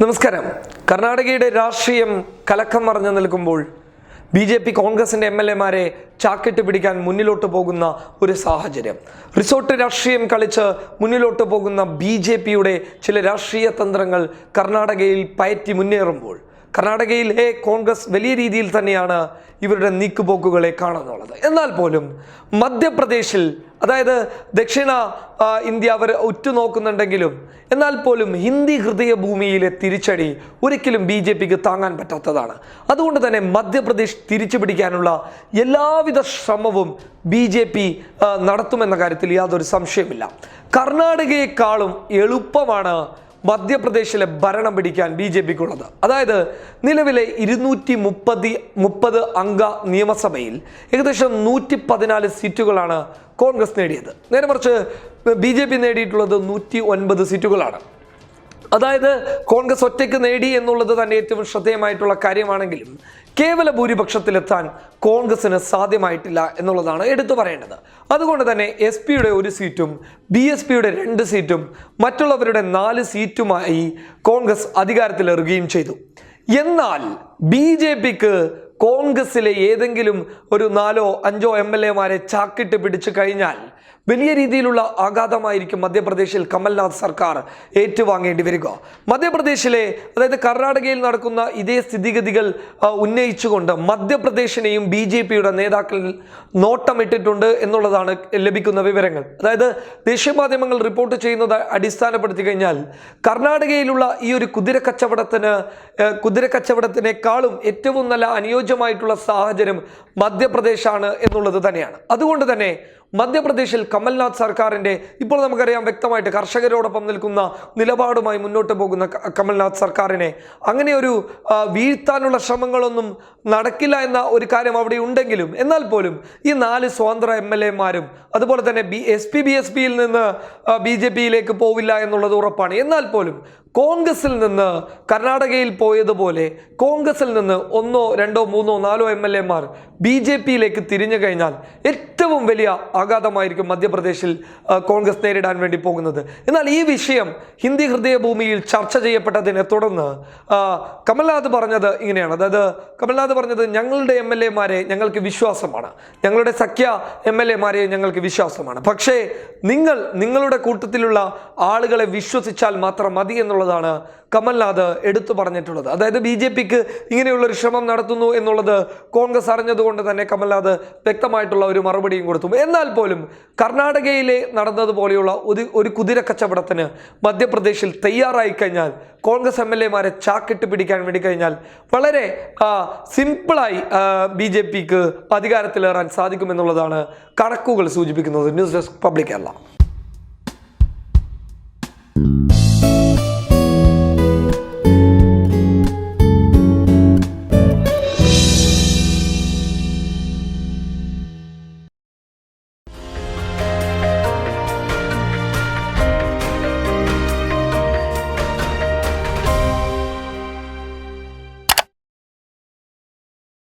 നമസ്കാരം. കർണാടകയുടെ രാഷ്ട്രീയം കലക്കം മറഞ്ഞു നിൽക്കുമ്പോൾ ബി ജെ പി കോൺഗ്രസിന്റെ എം എൽ എമാരെ ചാക്കിട്ട് പിടിക്കാൻ മുന്നിലോട്ട് പോകുന്ന ഒരു സാഹചര്യം. റിസോർട്ട് രാഷ്ട്രീയം കളിച്ച് മുന്നിലോട്ട് പോകുന്ന ബി ജെ പിയുടെ ചില രാഷ്ട്രീയ തന്ത്രങ്ങൾ കർണാടകയിൽ പയറ്റി മുന്നേറുമ്പോൾ കർണാടകയിലെ കോൺഗ്രസ് വലിയ രീതിയിൽ തന്നെയാണ് ഇവരുടെ നീക്കുപോക്കുകളെ കാണുന്നുള്ളത് എന്നാൽ പോലും മധ്യപ്രദേശിൽ അതായത് ദക്ഷിണ ഇന്ത്യ അവർ ഉറ്റുനോക്കുന്നുണ്ടെങ്കിലും എന്നാൽ പോലും ഹിന്ദി ഹൃദയ ഭൂമിയിലെ തിരിച്ചടി ഒരിക്കലും ബി ജെ പിക്ക് താങ്ങാൻ പറ്റാത്തതാണ്. അതുകൊണ്ട് തന്നെ മധ്യപ്രദേശ് തിരിച്ചു പിടിക്കാനുള്ള എല്ലാവിധ ശ്രമവും ബി ജെ പി നടത്തുമെന്ന കാര്യത്തിൽ യാതൊരു സംശയമില്ല കർണാടകയെക്കാളും എളുപ്പമാണ് മധ്യപ്രദേശിലെ ഭരണം പിടിക്കാൻ ബി ജെ പിക്കുള്ളത്. അതായത് നിലവിലെ ഇരുന്നൂറ്റി മുപ്പതി മുപ്പത് അംഗ നിയമസഭയിൽ ഏകദേശം നൂറ്റി പതിനാല് സീറ്റുകളാണ് കോൺഗ്രസ് നേടിയത്. നേരെ മറിച്ച് ബി ജെ പി നേടിയിട്ടുള്ളത് നൂറ്റി ഒൻപത് സീറ്റുകളാണ്. അതായത് കോൺഗ്രസ് ഒറ്റയ്ക്ക് നേടി എന്നുള്ളത് തന്നെ ഏറ്റവും ശ്രദ്ധേയമായിട്ടുള്ള കാര്യമാണെങ്കിലും കേവല ഭൂരിപക്ഷത്തിലെത്താൻ കോൺഗ്രസിന് സാധ്യമായിട്ടില്ല എന്നുള്ളതാണ് എടുത്തു പറയേണ്ടത്. അതുകൊണ്ട് തന്നെ എസ് പിയുടെ ഒരു സീറ്റും ബി എസ് പിയുടെ രണ്ട് സീറ്റും മറ്റുള്ളവരുടെ നാല് സീറ്റുമായി കോൺഗ്രസ് അധികാരത്തിലേറുകയും ചെയ്തു. എന്നാൽ ബി ജെ പിക്ക് കോൺഗ്രസിലെ ഏതെങ്കിലും ഒരു നാലോ അഞ്ചോ എം എൽ എമാരെ ചാക്കിട്ട് പിടിച്ചു കഴിഞ്ഞാൽ വലിയ രീതിയിലുള്ള ആഘാതമായിരിക്കും മധ്യപ്രദേശിൽ കമൽനാഥ് സർക്കാർ ഏറ്റുവാങ്ങേണ്ടി വരിക. മധ്യപ്രദേശിലെ അതായത് കർണാടകയിൽ നടക്കുന്ന ഇതേ സ്ഥിതിഗതികൾ ഉന്നയിച്ചുകൊണ്ട് മധ്യപ്രദേശിനെയും ബി ജെ പിയുടെ നേതാക്കൾ നോട്ടമിട്ടിട്ടുണ്ട് എന്നുള്ളതാണ് ലഭിക്കുന്ന വിവരങ്ങൾ. അതായത് ദേശീയ മാധ്യമങ്ങൾ റിപ്പോർട്ട് ചെയ്യുന്നത് അടിസ്ഥാനപ്പെടുത്തി കഴിഞ്ഞാൽ കർണാടകയിലുള്ള ഈ ഒരു കുതിര കച്ചവടത്തിന് കുതിര കച്ചവടത്തിനേക്കാളും ഏറ്റവും നല്ല അനുയോജ്യമായിട്ടുള്ള സാഹചര്യം മധ്യപ്രദേശാണ് എന്നുള്ളത് തന്നെയാണ്. അതുകൊണ്ട് തന്നെ മധ്യപ്രദേശിൽ കമൽനാഥ് സർക്കാരിന്റെ ഇപ്പോൾ നമുക്കറിയാം വ്യക്തമായിട്ട് കർഷകരോടൊപ്പം നിൽക്കുന്ന നിലപാടുമായി മുന്നോട്ട് പോകുന്ന കമൽനാഥ് സർക്കാരിനെ അങ്ങനെ ഒരു വീഴ്ത്താനുള്ള ശ്രമങ്ങളൊന്നും നടക്കില്ല എന്ന ഒരു കാര്യം അവിടെ ഉണ്ടെങ്കിലും എന്നാൽ പോലും ഈ നാല് സ്വതന്ത്ര എം എൽ എമാരും അതുപോലെ തന്നെ B S P B S പിയിൽ നിന്ന് ബി ജെ പിയിലേക്ക് പോവില്ല എന്നുള്ളത് ഉറപ്പാണ്. എന്നാൽ പോലും കോൺഗ്രസിൽ നിന്ന് കർണാടകയിൽ പോയതുപോലെ കോൺഗ്രസിൽ നിന്ന് ഒന്നോ രണ്ടോ മൂന്നോ നാലോ എം എൽ എമാർ ബി ജെ പിയിലേക്ക് തിരിഞ്ഞു കഴിഞ്ഞാൽ ഏറ്റവും വലിയ ആഘാതമായിരിക്കും മധ്യപ്രദേശിൽ കോൺഗ്രസ് നേരിടാൻ വേണ്ടി പോകുന്നത്. എന്നാൽ ഈ വിഷയം ഹിന്ദി ഹൃദയഭൂമിയിൽ ചർച്ച ചെയ്യപ്പെട്ടതിനെ തുടർന്ന് കമൽനാഥ് പറഞ്ഞത് ഇങ്ങനെയാണ്. അതായത് കമൽനാഥ് പറഞ്ഞത് ഞങ്ങളുടെ എം എൽ എമാരെ ഞങ്ങൾക്ക് വിശ്വാസമാണ്. ഞങ്ങളുടെ സഖ്യ എം എൽ എമാരെ ഞങ്ങൾക്ക് വിശ്വാസമാണ്. പക്ഷേ നിങ്ങൾ നിങ്ങളുടെ കൂട്ടത്തിലുള്ള ആളുകളെ വിശ്വസിച്ചാൽ മാത്രം മതി എന്നുള്ളതാണ് കമൽനാഥ് എടുത്തു പറഞ്ഞിട്ടുള്ളത്. അതായത് ബി ജെ പിക്ക് ഇങ്ങനെയുള്ളൊരു ശ്രമം നടത്തുന്നു എന്നുള്ളത് കോൺഗ്രസ് അറിഞ്ഞതുകൊണ്ട് തന്നെ കമൽനാഥ് വ്യക്തമായിട്ടുള്ള ഒരു മറുപടിയും കൊടുത്തു. എന്നാൽ പോലും കർണാടകയിലെ നടന്നതുപോലെയുള്ള ഒരു ഒരു കുതിര കച്ചവടത്തിന് മധ്യപ്രദേശിൽ തയ്യാറായി കഴിഞ്ഞാൽ കോൺഗ്രസ് എം എൽ എമാരെ ചാക്കിട്ട് പിടിക്കാൻ വേണ്ടി കഴിഞ്ഞാൽ വളരെ സിമ്പിളായി ബി ജെ പിക്ക് അധികാരത്തിലേറാൻ സാധിക്കുമെന്നുള്ളതാണ് കണക്കുകൾ സൂചിപ്പിക്കുന്നത്. News desk public Kerala.